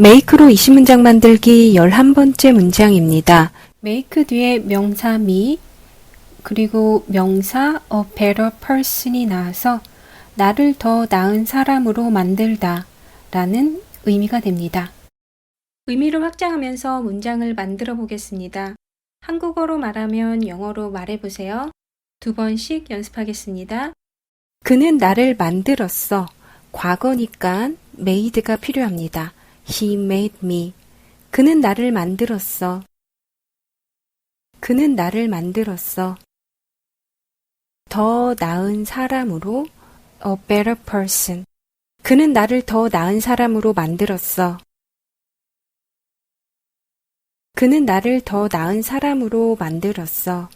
make로 20문장 만들기 11번째 문장입니다. make 뒤에 명사 me, 그리고 명사 a better person이 나와서 나를 더 나은 사람으로 만들다 라는 의미가 됩니다. 의미를 확장하면서 문장을 만들어 보겠습니다. 한국어로 말하면 영어로 말해 보세요. 두 번씩 연습하겠습니다. 그는 나를 만들었어. 과거니까 made가 필요합니다. He made me. 그는 나를 만들었어. 그는 나를 만들었어. 더 나은 사람으로 a better person. 그는 나를 더 나은 사람으로 만들었어. 그는 나를 더 나은 사람으로 만들었어.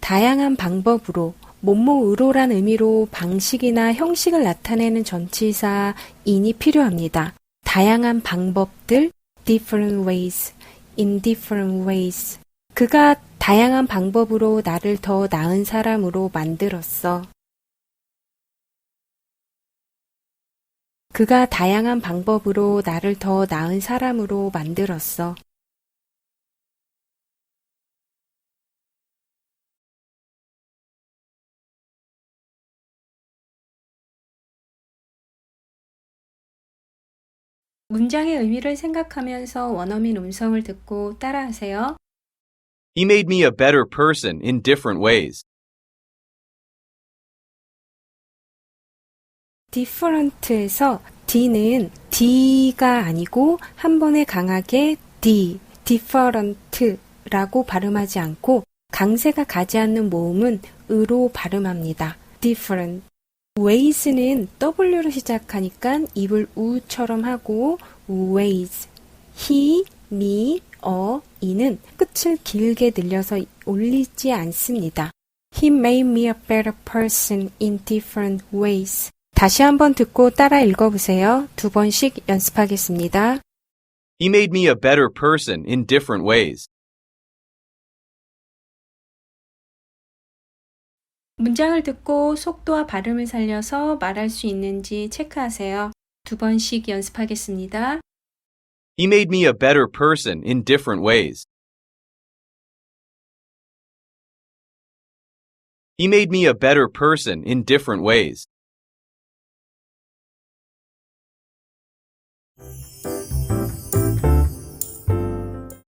다양한 방법으로 뭐뭐으로란 의미로 방식이나 형식을 나타내는 전치사 in이 필요합니다. 다양한 방법들 different ways, in different ways. 그가 다양한 방법으로 나를 더 나은 사람으로 만들었어. 그가 다양한 방법으로 나를 더 나은 사람으로 만들었어. 문장의 의미를 생각하면서 원어민 음성을 듣고 따라하세요. He made me a better person in different ways. different에서 D는 D가 아니고 한 번에 강하게 D, different라고 발음하지 않고 강세가 가지 않는 모음은 으로 발음합니다. different. Ways는 W로 시작하니까 입을 우처럼 하고 ways. he, me, 어, 이는 끝을 길게 늘려서 올리지 않습니다. He made me a better person in different ways. 다시 한번 듣고 따라 읽어보세요. 두 번씩 연습하겠습니다. He made me a better person in different ways. 문장을 듣고 속도와 발음을 살려서 말할 수 있는지 체크하세요. 두 번씩 연습하겠습니다. He made me a better person in different ways. He made me a better person in different ways.